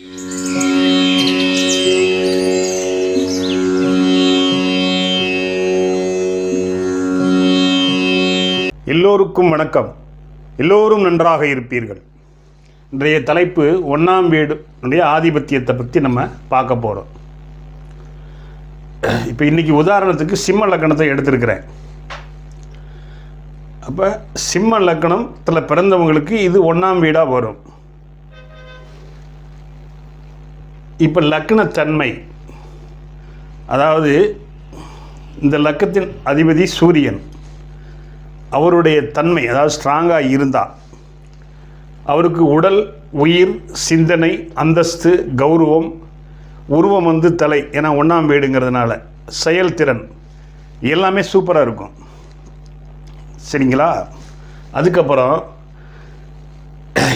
எல்லோருக்கும் வணக்கம். எல்லோரும் நன்றாக இருப்பீர்கள். இன்றைய தலைப்பு ஒன்றாம் வீடு ஆதிபத்தியத்தை பற்றி நம்ம பார்க்க போகிறோம் இப்போ இன்றைக்கி உதாரணத்துக்கு சிம்ம லக்கணத்தை எடுத்திருக்கிறேன். அப்போ சிம்ம லக்கணத்தில் பிறந்தவங்களுக்கு இது ஒன்றாம் வீடாக வரும். இப்போ லக்னத்தன்மை. அதாவது இந்த லக்கத்தின் அதிபதி சூரியன். அவருடைய தன்மை அதாவது ஸ்ட்ராங்காக இருந்தால் அவருக்கு உடல் உயிர் சிந்தனை அந்தஸ்து கௌரவம் உருவம் வந்து தலை ஏன்னா ஒன்றாம் வீடுங்கிறதுனால. செயல்திறன் எல்லாமே சூப்பராக இருக்கும். சரிங்களா? அதுக்கப்புறம்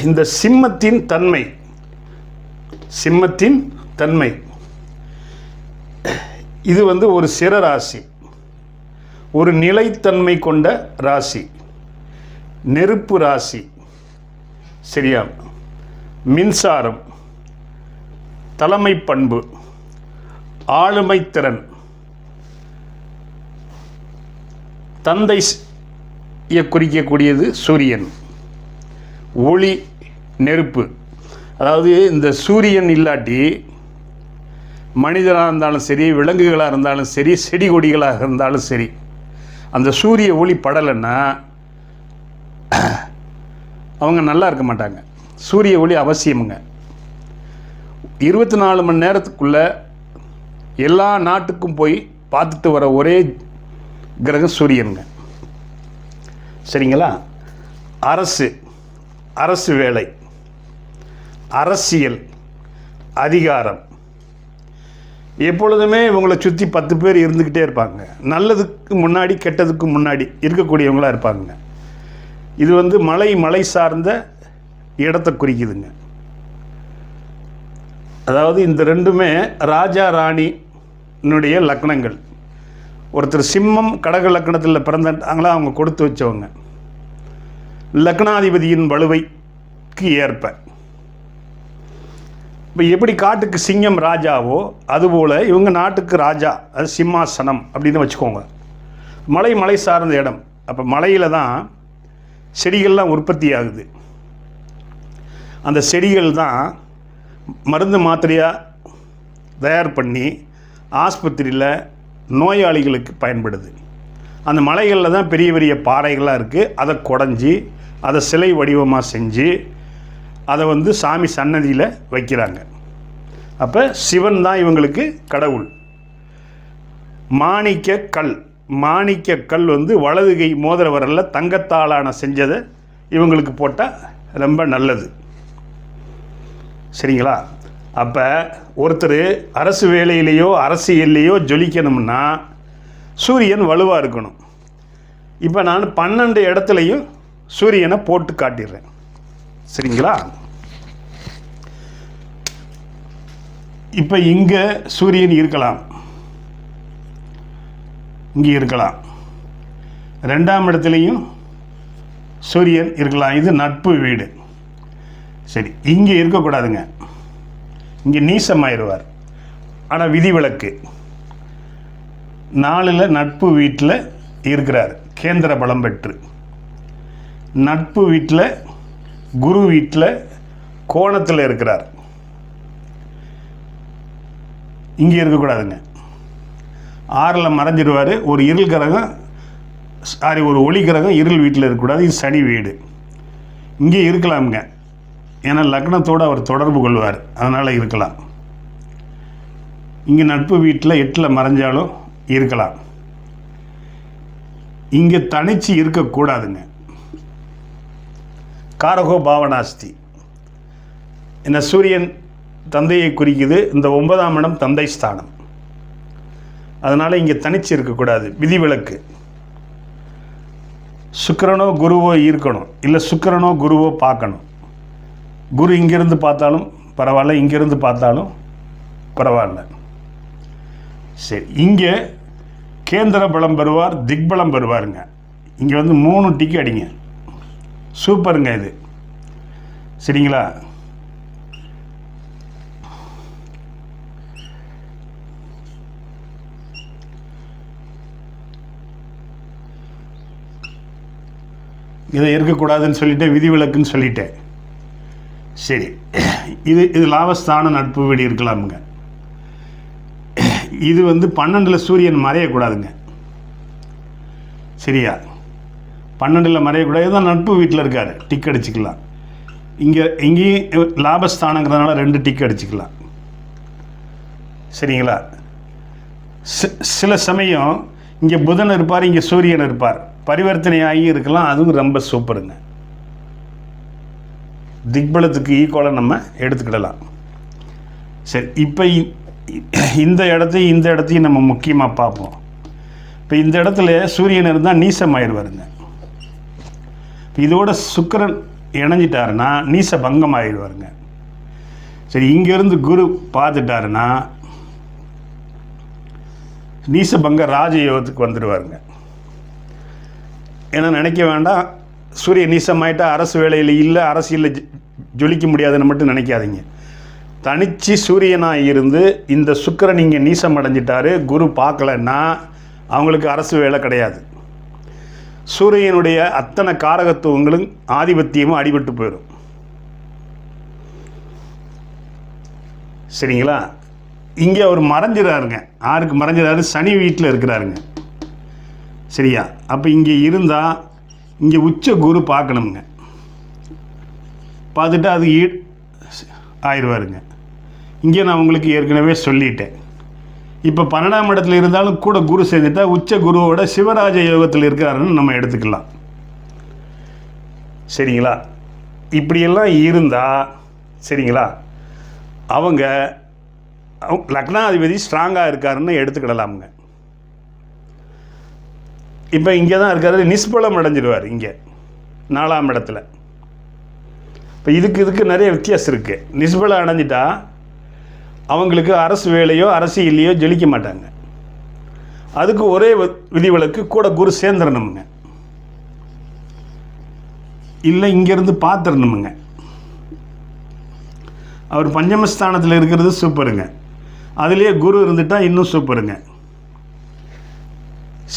இந்த சிம்மத்தின் தன்மை. சிம்மத்தின் தன்மை. இது வந்து ஒரு சிற ராசி. ஒரு நிலைத்தன்மை கொண்ட ராசி. நெருப்பு ராசி. சரியா? மின்சாரம். தலைமை பண்பு. ஆளுமைத்திறன் தந்தை குறிக்கக்கூடியது சூரியன். ஒளி நெருப்பு. அதாவது இந்த சூரியன் இல்லாட்டி மனிதனாக இருந்தாலும் சரி விலங்குகளாக இருந்தாலும் சரி செடி கொடிகளாக இருந்தாலும் சரி அந்த சூரிய ஒளி படலைன்னா அவங்க நல்லா இருக்க மாட்டாங்க. சூரிய ஒளி அவசியமுங்க. இருபத்தி நாலு மணி நேரத்துக்குள்ளே எல்லா நாட்டுக்கும் போய் பார்த்துட்டு வர ஒரே கிரகம் சூரியனுங்க. சரிங்களா? அரசு அரசு வேலை அரசியல் அதிகாரம் எப்பொழுதுமே இவங்களை சுற்றி பத்து பேர் இருந்துக்கிட்டே இருப்பாங்க. நல்லதுக்கு முன்னாடி கெட்டதுக்கு முன்னாடி இருக்கக்கூடியவங்களாக இருப்பாங்க. இது வந்து மலை மலை சார்ந்த இடத்தை குறிக்குதுங்க. அதாவது இந்த ரெண்டுமே ராஜா ராணினுடைய லக்னங்கள். ஒருத்தர் சிம்மம் கடக லக்கணத்தில் பிறந்தாங்களா அவங்க கொடுத்து வச்சவங்க. லக்னாதிபதியின் வலுவைக்கு ஏற்ப. இப்போ எப்படி காட்டுக்கு சிங்கம் ராஜாவோ அதுபோல் இவங்க நாட்டுக்கு ராஜா அது சிம்மாசனம் அப்படின்னு வச்சுக்கோங்க. மலை மலை சார்ந்த இடம். அப்போ மலையில் தான் செடிகள்லாம் உற்பத்தி ஆகுது. அந்த செடிகள் தான் மருந்து மாத்திரையாக தயார் பண்ணி ஆஸ்பத்திரியில் நோயாளிகளுக்கு பயன்படுது. அந்த மலைகளில் தான் பெரிய பெரிய பாறைகளாக இருக்குது அதை குடஞ்சி அதை சிலை வடிவமாக செஞ்சு அதை வந்து சாமி சன்னதியில் வைக்கிறாங்க. அப்போ சிவன் தான் இவங்களுக்கு கடவுள். மாணிக்க கல். மாணிக்க கல் வந்து வலது கை மோதிர வரலில் தங்கத்தாலான செஞ்சதை இவங்களுக்கு போட்டால் ரொம்ப நல்லது. சரிங்களா? அப்போ ஒருத்தர் அரசு வேலையிலேயோ அரசியல்லையோ ஜொலிக்கணும்னா சூரியன் வலுவாக இருக்கணும். இப்போ நான் பன்னெண்டு இடத்துலையும் சூரியனை போட்டு காட்டிடுறேன். சரிங்களா? இப்போ இங்கே சூரியன் இருக்கலாம். இங்கே இருக்கலாம். ரெண்டாம் இடத்துலையும் சூரியன் இருக்கலாம். இது நட்பு வீடு. சரி இங்கே இருக்கக்கூடாதுங்க. இங்கே நீசமாயிருவார். ஆனால் விதிவிலக்கு. நாலில் நட்பு வீட்டில் இருக்கிறார். கேந்திர பலம் பெற்று. நட்பு வீட்டில் குரு வீட்டில் கோணத்தில் இருக்கிறார். இங்கே இருக்கக்கூடாதுங்க. ஆறில் மறைஞ்சிடுவார். ஒரு இருள் கிரகம் சாரி ஒரு ஒளி கிரகம் இருள் வீட்டில் இருக்கக்கூடாது. இது சனி வீடு. இங்கே இருக்கலாமுங்க. ஏன்னா லக்னத்தோடு அவர் தொடர்பு கொள்வார். அதனால் இருக்கலாம். இங்கே நட்பு வீட்டில் எட்டில் மறைஞ்சாலும் இருக்கலாம். இங்கே தனிச்சு இருக்கக்கூடாதுங்க. காரகோ பாவனாஸ்தி. இந்த சூரியன் தந்தையை குறிக்குது. இந்த ஒன்பதாம் இடம் தந்தை ஸ்தானம். அதனால் இங்கே தனிச்சு இருக்கக்கூடாது விதிவிலக்கு. சுக்கிரனோ குருவோ ஈர்க்கணும் இல்லை சுக்கிரனோ குருவோ பார்க்கணும். குரு இங்கேருந்து பார்த்தாலும் பரவாயில்ல இங்கேருந்து பார்த்தாலும் பரவாயில்ல. சரி இங்கே கேந்திர பலம் பெறுவார் திக்பலம் பெறுவாருங்க. இங்கே வந்து மூணு டிக்கி அடிங்க. சூப்பருங்க இது. சரிங்களா? இதை இருக்கக்கூடாதுன்னு சொல்லிட்டேன் விதிவிலக்குன்னு சொல்லிட்டேன். சரி. இது இது லாபஸ்தான நட்பு வெடி இருக்கலாமுங்க. இது வந்து பன்னெண்டில் சூரியன் மறையக்கூடாதுங்க. சரியா? பன்னெண்டில் மறையக்கூடாது. தான் நட்பு வீட்டில் இருக்கார். டிக் அடிச்சுக்கலாம். இங்கே இங்கேயும் லாபஸ்தானங்கிறதுனால ரெண்டு டிக் அடிச்சுக்கலாம். சரிங்களா? சில சமயம் இங்கே புதன் இருப்பார் இங்கே சூரியன் இருப்பார். பரிவர்த்தனை ஆகி இருக்கலாம். அதுவும் ரொம்ப சூப்பருங்க. திக்பலத்துக்கு ஈக்குவலாக நம்ம எடுத்துக்கிடலாம். சரி இப்போ இந்த இடத்தையும் இந்த இடத்தையும் நம்ம முக்கியமாக பார்ப்போம். இப்போ இந்த இடத்துல சூரியன் இருந்தால் நீசமாயிடுவாருங்க இதோட சுக்கிரன் இணைஞ்சிட்டாருன்னா நீச பங்கம் ஆயிடுவாருங்க சரி இங்கேருந்து குரு பார்த்துட்டாருன்னா நீசபங்க ராஜயோகத்துக்கு வந்துடுவாருங்க. ஏன்னா நினைக்க வேண்டாம் சூரிய நீசமாயிட்டா அரசு வேலையில் இல்லை அரசியலில் ஜொ- ஜொலிக்க முடியாதுன்னு மட்டும் நினைக்காதீங்க. தனிச்சு சூரியனாக இருந்து இந்த சுக்கரன் இங்கே நீசம் அடைஞ்சிட்டாரு குரு பார்க்கலன்னா அவங்களுக்கு அரசு வேலை கிடையாது. சூரியனுடைய அத்தனை காரகத்துவங்களும் ஆதிபத்தியமும் அடிபட்டு போயிடும். சரிங்களா? இங்கே அவர் மறைஞ்சிடாருங்க ஆருக்கு மறைஞ்சிடாரு சனி வீட்டில் இருக்கிறாருங்க. சரியா? அப்போ இங்கே இருந்தால் இங்கே உச்ச குரு பார்க்கணுங்க. பார்த்துட்டு அது ஈ ஆயிடுவாருங்க. இங்கே நான் உங்களுக்கு ஏற்கனவே சொல்லிட்டேன். இப்போ பன்னெண்டாம் இடத்துல இருந்தாலும் கூட குரு சேர்ந்துட்டா உச்ச குருவோட சிவராஜ யோகத்தில் இருக்கிறாருன்னு நம்ம எடுத்துக்கலாம். சரிங்களா? இப்படியெல்லாம் இருந்தால் சரிங்களா? அவங்க அவங்க லக்னாதிபதி ஸ்ட்ராங்காக இருக்காருன்னு எடுத்துக்கிடலாமுங்க. இப்போ இங்கே தான் இருக்காரு நிஷ்பலம் அடைஞ்சிடுவார் இங்கே நாலாம் இடத்துல. இப்போ இதுக்கு இதுக்கு நிறைய வித்தியாசம் இருக்குது நிஷ்பலம் அடைஞ்சிட்டா அவங்களுக்கு அரசு வேலையோ அரசியலையோ ஜெலிக்க மாட்டாங்க. அதுக்கு ஒரே விதிவிலக்கு கூட குரு சேர்ந்துடணுமுங்க இல்லை இங்கேருந்து பார்த்துடணுமுங்க அவர் பஞ்சமஸ்தானத்தில் இருக்கிறது சூப்பருங்க. அதுலேயே குரு இருந்துட்டால் இன்னும் சூப்பருங்க.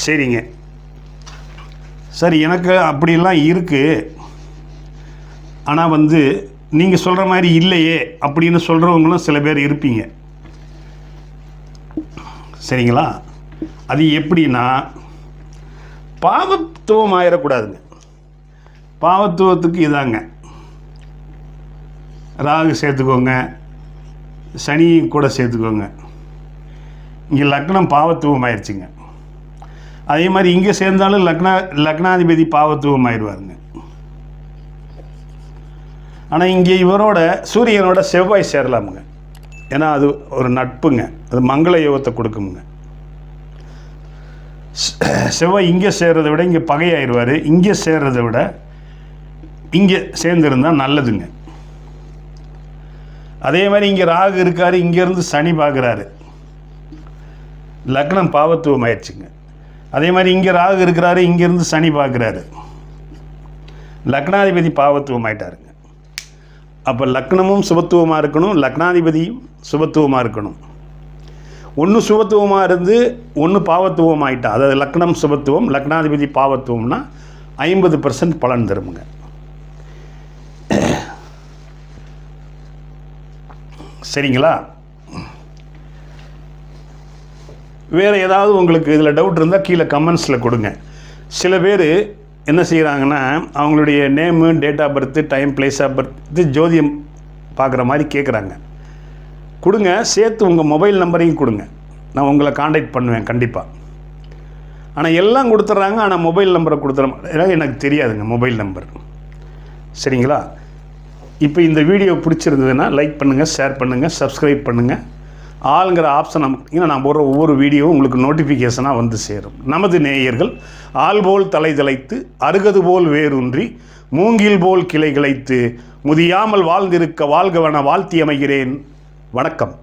சரிங்க. சரி எனக்கு அப்படிலாம் இருக்குது ஆனால் வந்து நீங்கள் சொல்கிற மாதிரி இல்லையே அப்படின்னு சொல்கிறவங்களும் சில பேர் இருப்பீங்க. சரிங்களா? அது எப்படின்னா பாவத்துவம் ஆயிடக்கூடாதுங்க பாவத்துவத்துக்கு இதாங்க. ராகு சேர்த்துக்கோங்க. சனி கூட சேர்த்துக்கோங்க. இங்கே லக்னம் பாவத்துவம் ஆயிடுச்சுங்க அதே மாதிரி இங்கே சேர்ந்தாலும் லக்னா லக்னாதிபதி பாவத்துவம் ஆயிடுவாருங்க ஆனால் இங்கே இவரோட சூரியனோட செவ்வாய் சேரலாமுங்க. ஏன்னா அது ஒரு நட்புங்க. அது மங்கள யோகத்தை கொடுக்குமுங்க. செவ்வாய் இங்கே சேர்றதை விட இங்கே பகையாயிடுவார் இங்கே சேர்றதை விட இங்கே சேர்ந்துருந்தால் நல்லதுங்க. அதே மாதிரி இங்கே ராகு இருக்கார். இங்கேருந்து சனி பார்க்குறாரு லக்னம் பாவத்துவம் ஆயிடுச்சுங்க அதே மாதிரி இங்கே ராகு இருக்கிறாரு. இங்கேருந்து சனி பார்க்குறாரு லக்னாதிபதி பாவத்துவம் ஆயிட்டாருங்க அப்போ லக்னமும் சுபத்துவமாக இருக்கணும் லக்னாதிபதியும் சுபத்துவமாக இருக்கணும். ஒன்று சுபத்துவமாக இருந்து ஒன்று பாவத்துவம் ஆயிட்டா அதாவது லக்னம் சுபத்துவம் லக்னாதிபதி பாவத்துவம்னா ஐம்பது பர்சன்ட் பலன் தருமுங்க. சரிங்களா? வேறு ஏதாவது உங்களுக்கு இதில் டவுட் இருந்தால் கீழே கமெண்ட்ஸில் கொடுங்க. சில பேர் என்ன செய்கிறாங்கன்னா அவங்களுடைய name date of birth time place of birth ஜோதியம் பார்க்குற மாதிரி கேட்குறாங்க கொடுங்க சேர்த்து உங்கள் மொபைல் நம்பரையும் கொடுங்க. நான் உங்களை காண்டாக்ட் பண்ணுவேன் கண்டிப்பாக ஆனால் எல்லாம் கொடுத்துட்றாங்க ஆனால் மொபைல் நம்பரை கொடுத்துற ஏன்னா எனக்கு தெரியாதுங்க மொபைல் நம்பர் சரிங்களா? இப்போ இந்த வீடியோ பிடிச்சிருந்ததுன்னா லைக் பண்ணுங்கள் ஷேர் பண்ணுங்கள் சப்ஸ்கிரைப் பண்ணுங்கள் ஆளுங்கிற ஆப்ஷன் அமைக்கிங்கன்னா நான் போடுற ஒவ்வொரு வீடியோவும் உங்களுக்கு நோட்டிஃபிகேஷனாக வந்து சேரும். நமது நேயர்கள் ஆள் போல் தலை தலைத்து அருகது போல் வேரூன்றி மூங்கில் போல் கிளை கிளைத்து முதியாமல் வாழ்ந்திருக்க வாழ்கவன வாழ்த்தி அமைகிறேன். வணக்கம்.